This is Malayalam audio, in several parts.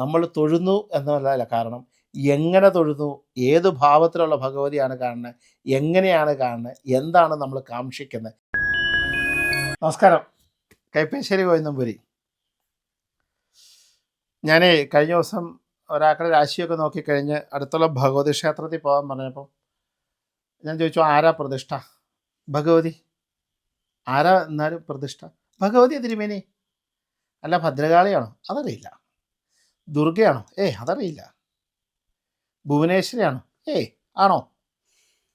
നമ്മൾ തൊഴുന്നു എന്നല്ല കാരണം. എങ്ങനെ തൊഴുന്നു? ഏത് ഭാവത്തിലുള്ള ഭഗവതിയാണ് കാണുന്നത്? എങ്ങനെയാണ് കാണുന്നത്? എന്താണ് നമ്മൾ കാക്ഷിക്കുന്നത്? നമസ്കാരം. കൈപ്പേശ്ശേരി ഗോവിന്ദംപുരി ഞാൻ കഴിഞ്ഞ ദിവസം ഒരാൾക്കുടെ രാശിയൊക്കെ നോക്കിക്കഴിഞ്ഞ് അടുത്തുള്ള ഭഗവതി ക്ഷേത്രത്തിൽ പോകാൻ പറഞ്ഞപ്പോൾ ഞാൻ ചോദിച്ചു ആരാ പ്രതിഷ്ഠ? ഭഗവതി. ആരാ എന്നാലും പ്രതിഷ്ഠ? ഭഗവതി തിരുമേനി. അല്ല ഭദ്രകാളിയാണോ? അതറിയില്ല. ദുർഗയാണോ? ഏ അതറിയില്ല. ഭുവനേശ്വരിയാണോ? ഏ ആണോ?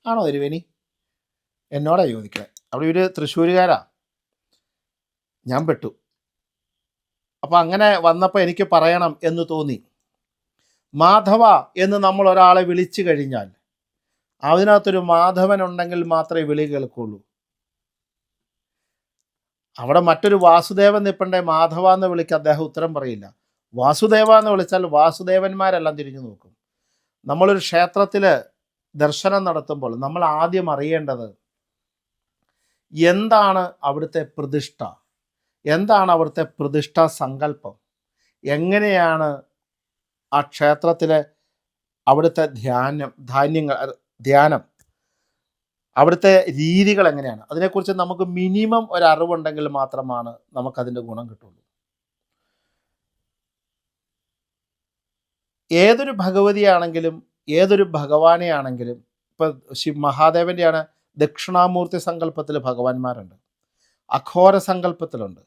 ആണോ തിരുവേനി എന്നോടാ ചോദിക്കണേ. അവിടെ ഒരു തൃശ്ശൂരുകാരാ. ഞാൻ പെട്ടു. അപ്പം അങ്ങനെ വന്നപ്പോൾ എനിക്ക് പറയണം എന്ന് തോന്നി. മാധവ എന്ന് നമ്മൾ ഒരാളെ വിളിച്ചു കഴിഞ്ഞാൽ അതിനകത്തൊരു മാധവൻ ഉണ്ടെങ്കിൽ മാത്രമേ വിളി കേൾക്കുള്ളൂ. അവിടെ മറ്റൊരു വാസുദേവൻ നിൽപ്പണ്ടേ മാധവ എന്ന് വിളിക്ക് അദ്ദേഹം ഉത്തരം പറയില്ല. വാസുദേവ എന്ന് വിളിച്ചാൽ വാസുദേവന്മാരെല്ലാം തിരിഞ്ഞു നോക്കും. നമ്മളൊരു ക്ഷേത്രത്തിൽ ദർശനം നടത്തുമ്പോൾ നമ്മൾ ആദ്യം അറിയേണ്ടത് എന്താണ് അവിടുത്തെ പ്രതിഷ്ഠ? എന്താണ് അവിടുത്തെ പ്രതിഷ്ഠാ സങ്കല്പം? എങ്ങനെയാണ് ആ ക്ഷേത്രത്തിലെ അവിടുത്തെ ധ്യാനം ധാന്യങ്ങൾ ധ്യാനം അവിടുത്തെ രീതികൾ എങ്ങനെയാണ്? അതിനെക്കുറിച്ച് നമുക്ക് മിനിമം ഒരു അറിവുണ്ടെങ്കിൽ മാത്രമാണ് നമുക്കതിന്റെ ഗുണം കിട്ടുള്ളൂ. ഏതൊരു ഭഗവതിയാണെങ്കിലും ഏതൊരു ഭഗവാനെ ആണെങ്കിലും ഇപ്പം ശിവ മഹാദേവന്റെയാണ് ദക്ഷിണാമൂർത്തി സങ്കല്പത്തിൽ ഭഗവാന്മാരുണ്ട്. അഘോര സങ്കല്പത്തിലുണ്ട്.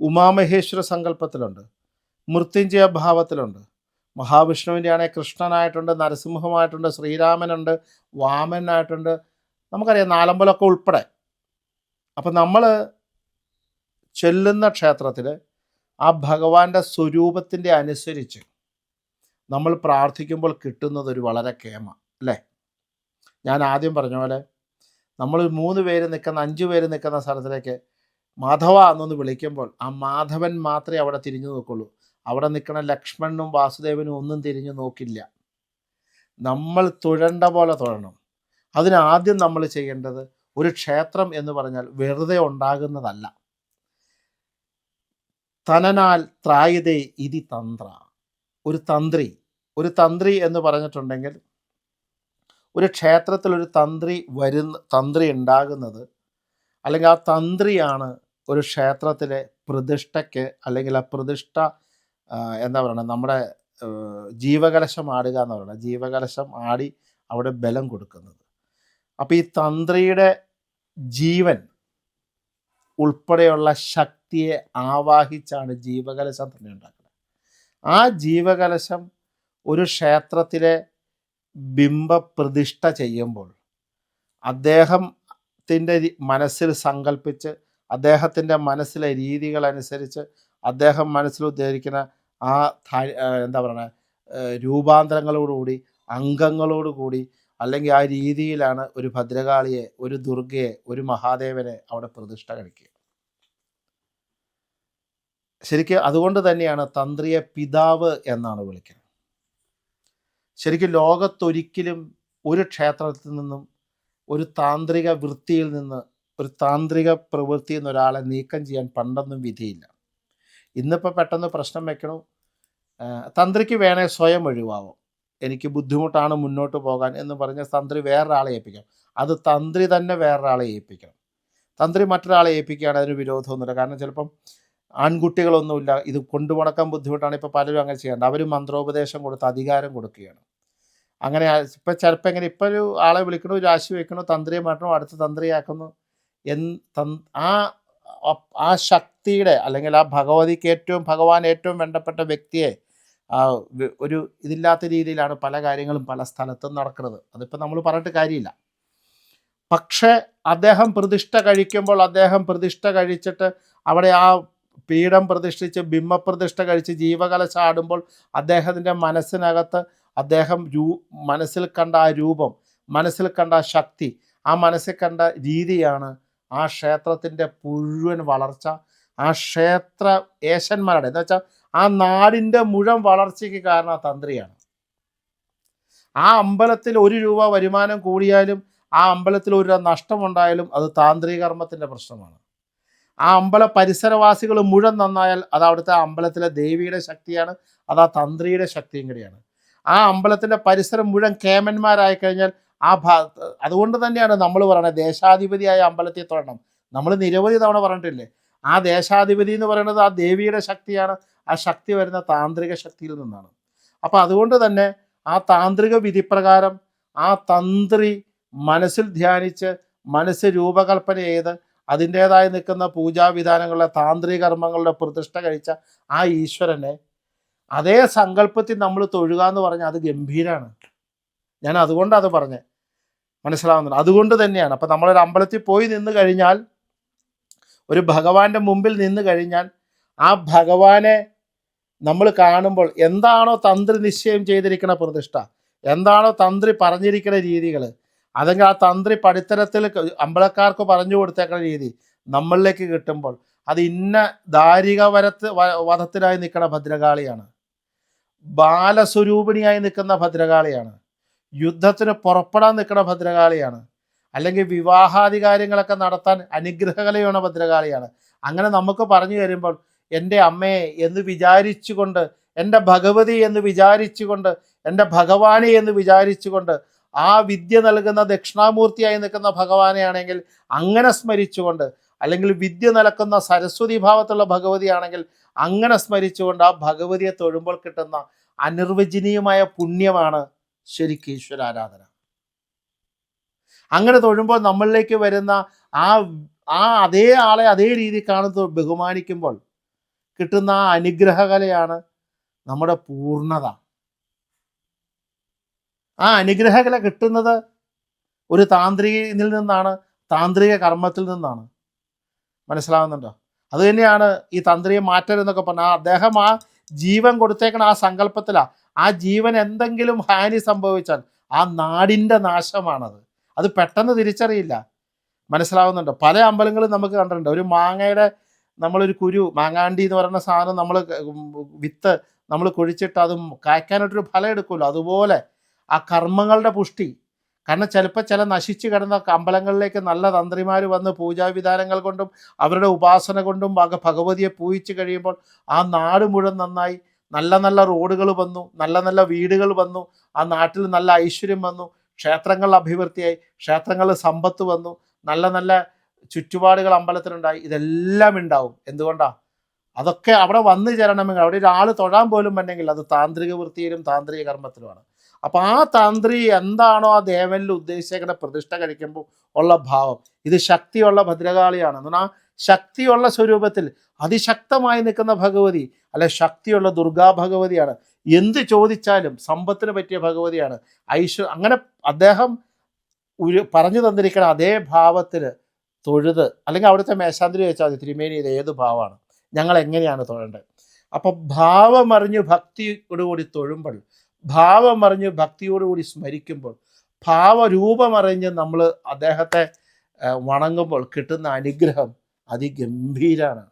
ഉമാമഹേശ്വര സങ്കല്പത്തിലുണ്ട്. മൃത്യുഞ്ജയ ഭാവത്തിലുണ്ട്. മഹാവിഷ്ണുവിന്റെ ആണെങ്കിൽ കൃഷ്ണനായിട്ടുണ്ട് നരസിംഹമായിട്ടുണ്ട് ശ്രീരാമനുണ്ട് വാമനായിട്ടുണ്ട്. നമുക്കറിയാം നാലമ്പലമൊക്കെ ഉൾപ്പെടെ. അപ്പം നമ്മൾ ചെല്ലുന്ന ക്ഷേത്രത്തിൽ ആ ഭഗവാന്റെ സ്വരൂപത്തിന്റെ അനുസരിച്ച് നമ്മൾ പ്രാർത്ഥിക്കുമ്പോൾ കിട്ടുന്നത് ഒരു വളരെ കേമ അല്ലേ? ഞാൻ ആദ്യം പറഞ്ഞ പോലെ നമ്മൾ മൂന്ന് പേര് നിൽക്കുന്ന അഞ്ച് പേര് നിൽക്കുന്ന സ്ഥലത്തിലേക്ക് മാധവ എന്നൊന്ന് വിളിക്കുമ്പോൾ ആ മാധവൻ മാത്രമേ അവിടെ തിരിഞ്ഞു നോക്കുള്ളൂ. അവിടെ നിൽക്കുന്ന ലക്ഷ്മണനും വാസുദേവനും ഒന്നും തിരിഞ്ഞു നോക്കില്ല. നമ്മൾ തുഴണ്ട പോലെ തുഴണം. അതിനാദ്യം നമ്മൾ ചെയ്യേണ്ടത് ഒരു ക്ഷേത്രം എന്ന് പറഞ്ഞാൽ വെറുതെ ഉണ്ടാകുന്നതല്ല. തനനാൽ ത്രായതേ ഇതി തന്ത്ര. ഒരു തന്ത്രി ഒരു തന്ത്രി എന്ന് പറഞ്ഞിട്ടുണ്ടെങ്കിൽ ഒരു ക്ഷേത്രത്തിൽ ഒരു തന്ത്രി വരുന്ന തന്ത്രി ഉണ്ടാകുന്നത് അല്ലെങ്കിൽ ആ തന്ത്രിയാണ് ഒരു ക്ഷേത്രത്തിലെ പ്രതിഷ്ഠയ്ക്ക് അല്ലെങ്കിൽ ആ പ്രതിഷ്ഠ എന്താ പറയുക നമ്മുടെ ജീവകലശം ആടുക എന്ന് പറയുന്നത് ജീവകലശം ആടി അവിടെ ബലം കൊടുക്കുന്നത്. അപ്പോൾ ഈ തന്ത്രിയുടെ ജീവൻ ഉൾപ്പെടെയുള്ള ശക്തിയെ ആവാഹിച്ചാണ് ജീവകലശം തന്നെ ഉണ്ടാക്കുന്നത്. ആ ജീവകലശം ഒരു ക്ഷേത്രത്തിലെ ബിംബപ്രതിഷ്ഠ ചെയ്യുമ്പോൾ അദ്ദേഹത്തിന്റെ മനസ്സിൽ സങ്കല്പിച്ച് അദ്ദേഹത്തിന്റെ മനസ്സിലെ രീതികൾ അനുസരിച്ച് അദ്ദേഹം മനസ്സിൽ ഉദ്ദേശിക്കുന്ന ആ ആ, എന്താ പറയുക രൂപാന്തരങ്ങളോടുകൂടി അംഗങ്ങളോടുകൂടി അല്ലെങ്കിൽ ആ രീതിയിലാണ് ഒരു ഭദ്രകാളിയെ ഒരു ദുർഗയെ ഒരു മഹാദേവനെ അവിടെ പ്രതിഷ്ഠ കഴിക്കുക. ശരിക്കും അതുകൊണ്ട് തന്നെയാണ് തന്ത്രിയെ പിതാവ് എന്നാണ് വിളിക്കുന്നത്. ശരിക്കും ലോകത്തൊരിക്കലും ഒരു ക്ഷേത്രത്തിൽ നിന്നും ഒരു താന്ത്രിക വൃത്തിയിൽ നിന്ന് ഒരു താന്ത്രിക പ്രവൃത്തിയിൽ നിന്ന് ഒരാളെ നീക്കം ചെയ്യാൻ പണ്ടൊന്നും വിധിയില്ല. ഇന്നിപ്പോൾ പെട്ടെന്ന് പ്രശ്നം വെക്കണു. തന്ത്രിക്ക് വേണേ സ്വയം ഒഴിവാവും. എനിക്ക് ബുദ്ധിമുട്ടാണ് മുന്നോട്ട് പോകാൻ എന്ന് പറഞ്ഞ തന്ത്രി വേറൊരാളെ ഏൽപ്പിക്കാം അത് തന്ത്രി തന്നെ വേറൊരാളെ ഏൽപ്പിക്കണം. തന്ത്രി മറ്റൊരാളെ ഏൽപ്പിക്കുകയാണ് അതിന് വിരോധമൊന്നുമില്ല. കാരണം ചിലപ്പം ആൺകുട്ടികളൊന്നുമില്ല. ഇത് കൊണ്ടുപോണക്കാൻ ബുദ്ധിമുട്ടാണ്. ഇപ്പോൾ പലരും അങ്ങനെ ചെയ്യേണ്ടത് അവർ മന്ത്രോപദേശം കൊടുത്ത് അധികാരം കൊടുക്കുകയാണ്. അങ്ങനെ ഇപ്പം ചിലപ്പോൾ എങ്ങനെ ഇപ്പോൾ ഒരു ആളെ വിളിക്കണു രാശി വെക്കണു തന്ത്രിയെ മാറ്റണു അടുത്ത തന്ത്രിയാക്കുന്നു എൻ ആ ആ ശക്തിയുടെ അല്ലെങ്കിൽ ആ ഭഗവതിക്ക് ഏറ്റവും ഭഗവാൻ ഏറ്റവും വേണ്ടപ്പെട്ട വ്യക്തിയെ ഒരു ഇതില്ലാത്ത രീതിയിലാണ് പല കാര്യങ്ങളും പല സ്ഥലത്തും നടക്കുന്നത്. അതിപ്പോൾ നമ്മൾ പറഞ്ഞിട്ട് കാര്യമില്ല. പക്ഷേ അദ്ദേഹം പ്രതിഷ്ഠ കഴിക്കുമ്പോൾ അദ്ദേഹം പ്രതിഷ്ഠ കഴിച്ചിട്ട് അവിടെ ആ പീഠം പ്രതിഷ്ഠിച്ച് ബിംബപ്രതിഷ്ഠ കഴിച്ച് ജീവകല ആടുമ്പോൾ അദ്ദേഹത്തിന്റെ മനസ്സിനകത്ത് അദ്ദേഹം രൂ മനസ്സിൽ കണ്ട ആ രൂപം മനസ്സിൽ കണ്ട ആ ശക്തി ആ മനസ്സിൽ കണ്ട രീതിയാണ് ആ ക്ഷേത്രത്തിന്റെ മുഴുവൻ വളർച്ച. ആ ക്ഷേത്ര ഏശന്മാരുടെ എന്ന് വെച്ചാൽ ആ നാടിന്റെ മുഴുവൻ വളർച്ചയ്ക്ക് കാരണം ആ തന്ത്രിയാണ്. ആ അമ്പലത്തിൽ ഒരു രൂപ വരുമാനം കൂടിയാലും ആ അമ്പലത്തിൽ ഒരു നഷ്ടമുണ്ടായാലും അത് താന്ത്രിക കർമ്മത്തിന്റെ പ്രശ്നമാണ്. ആ അമ്പല പരിസരവാസികൾ മുഴുവൻ നന്നായാൽ അത് അവിടുത്തെ അമ്പലത്തിലെ ദേവിയുടെ ശക്തിയാണ് അത് ആ തന്ത്രിയുടെ ശക്തിയും കൂടിയാണ്. ആ അമ്പലത്തിന്റെ പരിസരം മുഴുവൻ കേമന്മാരായി കഴിഞ്ഞാൽ ആ ഭാ അതുകൊണ്ട് തന്നെയാണ് നമ്മൾ പറയുന്നത് ദേശാധിപതിയായ അമ്പലത്തിൽ തൊഴണം നമ്മൾ നിരവധി തവണ പറഞ്ഞിട്ടില്ലേ ആ ദേശാധിപതി എന്ന് പറയുന്നത് ആ ദേവിയുടെ ശക്തിയാണ് ആ ശക്തി വരുന്ന താന്ത്രിക ശക്തിയിൽ നിന്നാണ്. അപ്പോൾ അതുകൊണ്ട് തന്നെ ആ താന്ത്രിക വിധിപ്രകാരം ആ തന്ത്രി മനസ്സിൽ ധ്യാനിച്ച് മനസ്സ് രൂപകൽപ്പന ചെയ്ത് അതിന്റേതായി നിൽക്കുന്ന പൂജാവിധാനങ്ങളുടെ താന്ത്രിക കർമ്മങ്ങളുടെ പ്രതിഷ്ഠ കഴിച്ച ആ ഈശ്വരനെ അതേ സങ്കല്പത്തിൽ നമ്മൾ തൊഴുക എന്ന് പറഞ്ഞാൽ അത് ഗംഭീരാണ്. ഞാൻ അതുകൊണ്ട് അത് പറഞ്ഞേ മനസ്സിലാവുന്നുണ്ട്? അതുകൊണ്ട് തന്നെയാണ്. അപ്പം നമ്മളൊരു അമ്പലത്തിൽ പോയി നിന്ന് കഴിഞ്ഞാൽ ഒരു ഭഗവാന്റെ മുമ്പിൽ നിന്ന് കഴിഞ്ഞാൽ ആ ഭഗവാനെ നമ്മൾ കാണുമ്പോൾ എന്താണോ തന്ത്രി നിശ്ചയം ചെയ്തിരിക്കുന്ന പ്രതിഷ്ഠ എന്താണോ തന്ത്രി പറഞ്ഞിരിക്കുന്ന രീതികൾ അല്ലെങ്കിൽ ആ തന്ത്രി പടിത്തരത്തിൽ അമ്പലക്കാർക്ക് പറഞ്ഞു കൊടുത്തേക്കുന്ന രീതി നമ്മളിലേക്ക് കിട്ടുമ്പോൾ അത് ഇന്ന ദാരിക വരത്ത് വധത്തിനായി നിൽക്കുന്ന ഭദ്രകാളിയാണ്. ബാലസ്വരൂപിണിയായി നിൽക്കുന്ന ഭദ്രകാളിയാണ്. യുദ്ധത്തിന് പുറപ്പെടാൻ നിൽക്കുന്ന ഭദ്രകാളിയാണ്. അല്ലെങ്കിൽ വിവാഹാധികാരങ്ങളൊക്കെ നടത്താൻ അനുഗ്രഹകലയുള്ള ഭദ്രകാളിയാണ്. അങ്ങനെ നമുക്ക് പറഞ്ഞു തരുമ്പോൾ എന്റെ അമ്മയെ എന്ന് വിചാരിച്ചുകൊണ്ട് എന്റെ ഭഗവതി എന്ന് വിചാരിച്ചുകൊണ്ട് എന്റെ ഭഗവാനെ എന്ന് വിചാരിച്ചുകൊണ്ട് ആ വിദ്യ നൽകുന്ന ദക്ഷിണാമൂർത്തിയായി നിൽക്കുന്ന ഭഗവാനെയാണെങ്കിൽ അങ്ങനെ സ്മരിച്ചുകൊണ്ട് അല്ലെങ്കിൽ വിദ്യ നൽകുന്ന സരസ്വതി ഭാവത്തുള്ള ഭഗവതിയാണെങ്കിൽ അങ്ങനെ സ്മരിച്ചുകൊണ്ട് ആ ഭഗവതിയെ തൊഴുമ്പോൾ കിട്ടുന്ന അനിർവചനീയമായ പുണ്യമാണ് ശരിക്കും ഈശ്വരാരാധന അങ്ങനെ തൊഴുമ്പോൾ നമ്മളിലേക്ക് വരുന്ന ആ ആ അതേ ആളെ അതേ രീതി കാണുന്നത് ബഹുമാനിക്കുമ്പോൾ കിട്ടുന്ന ആ അനുഗ്രഹകലയാണ് നമ്മുടെ പൂർണത. ആ അനുഗ്രഹകല കിട്ടുന്നത് ഒരു താന്ത്രികയിൽ നിന്നാണ് താന്ത്രിക കർമ്മത്തിൽ നിന്നാണ്. മനസ്സിലാവുന്നുണ്ടോ? അത് തന്നെയാണ് ഈ തന്ത്രിയെ മാറ്റരുതെന്നൊക്കെ പറഞ്ഞാൽ അദ്ദേഹം ആ ജീവൻ കൊടുത്തേക്കണ ആ സങ്കല്പത്തിലാണ് ആ ജീവൻ എന്തെങ്കിലും ഹാനി സംഭവിച്ചാൽ ആ നാടിന്റെ നാശമാണത്. അത് പെട്ടെന്ന് തിരിച്ചറിയില്ല. മനസ്സിലാവുന്നുണ്ടോ? പല അമ്പലങ്ങളും നമുക്ക് കണ്ടിട്ടുണ്ട്. ഒരു മാങ്ങയുടെ നമ്മളൊരു കുരു മാങ്ങാണ്ടി എന്ന് പറയുന്ന സാധനം നമ്മൾ വിത്ത് നമ്മൾ കുഴിച്ചിട്ട് അത് കായ്ക്കാനായിട്ടൊരു ഫലം എടുക്കുമല്ലോ. അതുപോലെ ആ കർമ്മങ്ങളുടെ പുഷ്ടി. കാരണം ചിലപ്പോൾ ചില നശിച്ചു കിടന്ന അമ്പലങ്ങളിലേക്ക് നല്ല തന്ത്രിമാർ വന്ന് പൂജാവിധാനങ്ങൾ കൊണ്ടും അവരുടെ ഉപാസന കൊണ്ടും ഭഗവതിയെ പൂജിച്ച് കഴിയുമ്പോൾ ആ നാട് മുഴുവൻ നന്നായി. നല്ല നല്ല റോഡുകൾ വന്നു നല്ല നല്ല വീടുകൾ വന്നു ആ നാട്ടിൽ നല്ല ഐശ്വര്യം വന്നു ക്ഷേത്രങ്ങൾ അഭിവൃദ്ധിയായി ക്ഷേത്രങ്ങളിൽ സമ്പത്ത് വന്നു നല്ല നല്ല ചുറ്റുപാടുകൾ അമ്പലത്തിനുണ്ടായി ഇതെല്ലാം ഉണ്ടാവും. എന്തുകൊണ്ടാ? അതൊക്കെ അവിടെ വന്നു ചേരണമെങ്കിൽ അവിടെ ഒരാൾ തൊഴാൻ പോലും പറ്റെങ്കിൽ അത് താന്ത്രിക വൃത്തിയിലും താന്ത്രിക കർമ്മത്തിലുമാണ്. അപ്പോൾ ആ തന്ത്രി എന്താണോ ആ ദേവനിൽ ഉദ്ദേശിച്ചേക്കുന്ന പ്രതിഷ്ഠ കഴിക്കുമ്പോൾ ഉള്ള ഭാവം. ഇത് ശക്തിയുള്ള ഭദ്രകാളിയാണ്. എന്ന് ആ ശക്തിയുള്ള സ്വരൂപത്തിൽ അതിശക്തമായി നിൽക്കുന്ന ഭഗവതി അല്ലെ ശക്തിയുള്ള ദുർഗാ ഭഗവതിയാണ്. എന്ത് ചോദിച്ചാലും സമ്പത്തിന് പറ്റിയ ഭഗവതിയാണ്. ഐശ്വ അങ്ങനെ അദ്ദേഹം ഒരു പറഞ്ഞു തന്നിരിക്കുന്ന അതേ ഭാവത്തിൽ തൊഴുത് അല്ലെങ്കിൽ അവിടുത്തെ മേശാന്തിരി വെച്ചാൽ മതി തിരുമേനി ഇത് ഏത് ഭാവമാണ്? ഞങ്ങൾ എങ്ങനെയാണ് തൊഴേണ്ടത് അപ്പം ഭാവമറിഞ്ഞ് ഭക്തിയോടുകൂടി തൊഴുമ്പോൾ ഭാവമറിഞ്ഞ് ഭക്തിയോടുകൂടി സ്മരിക്കുമ്പോൾ ഭാവരൂപമറിഞ്ഞ് നമ്മൾ അദ്ദേഹത്തെ വണങ്ങുമ്പോൾ കിട്ടുന്ന അനുഗ്രഹം അതിഗംഭീരാണ്.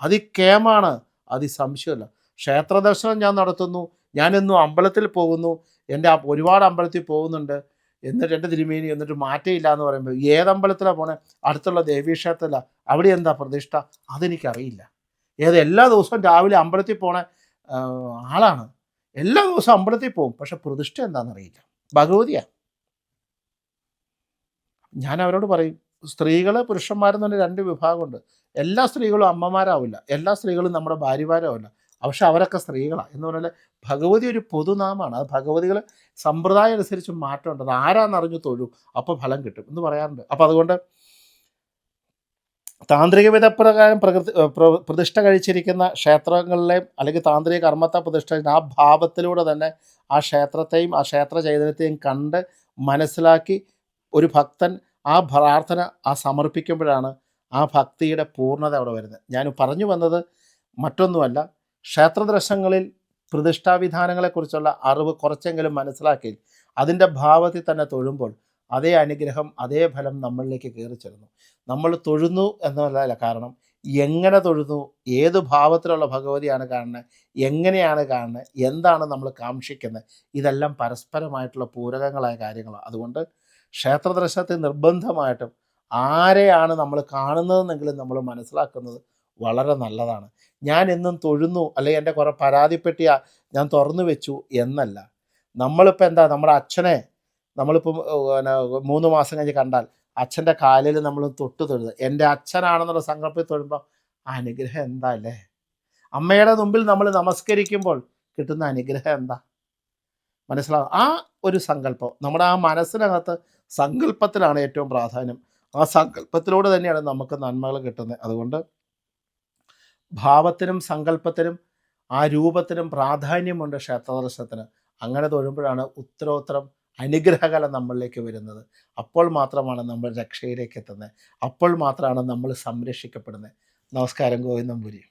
അതിക്കേമാണ് അതിസംശയമല്ല ക്ഷേത്ര ദർശനം ഞാൻ നടത്തുന്നു ഞാനെന്നും അമ്പലത്തിൽ പോകുന്നു എന്റെ ഒരുപാട് അമ്പലത്തിൽ പോകുന്നുണ്ട് എന്നിട്ട് എന്റെ തിരുമേനി എന്നിട്ട് മാറ്റയില്ല എന്ന് പറയുമ്പോൾ ഏതമ്പലത്തിലാണ് പോണേ? അടുത്തുള്ള ദേവീക്ഷേത്രത്തിലാണ് അവിടെ എന്താ പ്രതിഷ്ഠ? അതെനിക്കറിയില്ല. ഏത് എല്ലാ ദിവസവും രാവിലെ അമ്പലത്തിൽ പോണ ആളാണ്. എല്ലാ ദിവസവും അമ്പലത്തിൽ പോകും. പക്ഷെ പ്രതിഷ്ഠ എന്താണെന്നറിയില്ല. ഭഗവതിയാണ് ഞാൻ അവരോട് പറയും സ്ത്രീകൾ പുരുഷന്മാരെന്ന് പറഞ്ഞ രണ്ട് വിഭാഗമുണ്ട്. എല്ലാ സ്ത്രീകളും അമ്മമാരാവില്ല. എല്ലാ സ്ത്രീകളും നമ്മുടെ ഭാര്യമാരാവില്ല. പക്ഷെ അവരൊക്കെ സ്ത്രീകളാണ് എന്ന് പറഞ്ഞാൽ ഭഗവതി ഒരു പൊതുനാമാണ് അത് ഭഗവതികൾ സമ്പ്രദായം അനുസരിച്ച് മാറ്റമുണ്ട്. അത് ആരാന്നറിഞ്ഞു തൊഴും. അപ്പോൾ ഫലം കിട്ടും എന്ന് പറയാറുണ്ട്. അപ്പോൾ അതുകൊണ്ട് താന്ത്രിക വിധപ്രകാരം പ്രകൃതി പ്ര- പ്രതിഷ്ഠ കഴിച്ചിരിക്കുന്ന ക്ഷേത്രങ്ങളിലെയും അല്ലെങ്കിൽ താന്ത്രിക കർമ്മത്തെ പ്രതിഷ്ഠ ആ ഭാവത്തിലൂടെ തന്നെ ആ ക്ഷേത്രത്തെയും ആ ക്ഷേത്ര ചൈതന്യത്തെയും കണ്ട് മനസ്സിലാക്കി ഒരു ഭക്തൻ ആ പ്രാർത്ഥന ആ സമർപ്പിക്കുമ്പോഴാണ് ആ ഭക്തിയുടെ പൂർണത അവിടെ വരുന്നത്. ഞാൻ പറഞ്ഞു വന്നത് മറ്റൊന്നുമല്ല. ക്ഷേത്രദർശനങ്ങളിൽ പ്രതിഷ്ഠാവിധാനങ്ങളെക്കുറിച്ചുള്ള അറിവ് കുറച്ചെങ്കിലും മനസ്സിലാക്കി അതിന്റെ ഭാവത്തിൽ തന്നെ തൊഴുമ്പോൾ അതേ അനുഗ്രഹം അതേ ഫലം നമ്മളിലേക്ക് കയറി ചെല്ലുന്നു. നമ്മൾ തൊഴുന്നു എന്നല്ല കാരണം എങ്ങനെ തൊഴുന്നു ഏത് ഭാവത്തിലുള്ള ഭഗവതിയാണ് കാണുന്നത് എങ്ങനെയാണ് കാണുന്നത് എന്താണ് നമ്മൾ കാക്ഷിക്കുന്നത് ഇതെല്ലാം പരസ്പരമായിട്ടുള്ള പൂരകങ്ങളായ കാര്യങ്ങളാണ്. അതുകൊണ്ട് ക്ഷേത്ര ദർശനത്തെ നിർബന്ധമായിട്ടും ആരെയാണ് നമ്മൾ കാണുന്നതെന്നെങ്കിലും നമ്മൾ മനസ്സിലാക്കുന്നത് വളരെ നല്ലതാണ്. ഞാൻ എന്നും തൊഴുന്നു അല്ലെങ്കിൽ എന്റെ കുറേ പരാതിപ്പെട്ടിയ ഞാൻ തുറന്നു വെച്ചു എന്നല്ല. നമ്മളിപ്പോൾ എന്താ നമ്മുടെ അച്ഛനെ നമ്മളിപ്പം പിന്നെ മൂന്ന് മാസം കഴിഞ്ഞ് കണ്ടാൽ അച്ഛന്റെ കാലിൽ നമ്മൾ തൊട്ട് തൊഴുത് എന്റെ അച്ഛനാണെന്നുള്ള സങ്കല്പത്തിൽ തൊഴുമ്പോൾ അനുഗ്രഹം എന്താ അല്ലേ? അമ്മയുടെ മുമ്പിൽ നമ്മൾ നമസ്കരിക്കുമ്പോൾ കിട്ടുന്ന അനുഗ്രഹം എന്താ? മനസ്സിലാവും ആ ഒരു സങ്കല്പം. നമ്മുടെ ആ മനസ്സിനകത്ത് സങ്കല്പത്തിലാണ് ഏറ്റവും പ്രാധാന്യം. ആ സങ്കല്പത്തിലൂടെ തന്നെയാണ് നമുക്ക് നന്മകൾ കിട്ടുന്നത്. അതുകൊണ്ട് ഭാവത്തിനും സങ്കല്പത്തിനും ആ രൂപത്തിനും പ്രാധാന്യമുണ്ട് ക്ഷേത്രദർശനത്തിന്. അങ്ങനെ തൊഴുമ്പോഴാണ് ഉത്തരോത്തരം അനുഗ്രഹകലം നമ്മളിലേക്ക് വരുന്നത്. അപ്പോൾ മാത്രമാണ് നമ്മൾ രക്ഷയിലേക്ക് എത്തുന്നത്. അപ്പോൾ മാത്രമാണ് നമ്മൾ സംരക്ഷിക്കപ്പെടുന്നത്. നമസ്കാരം ഗോവിന്ദംപുരി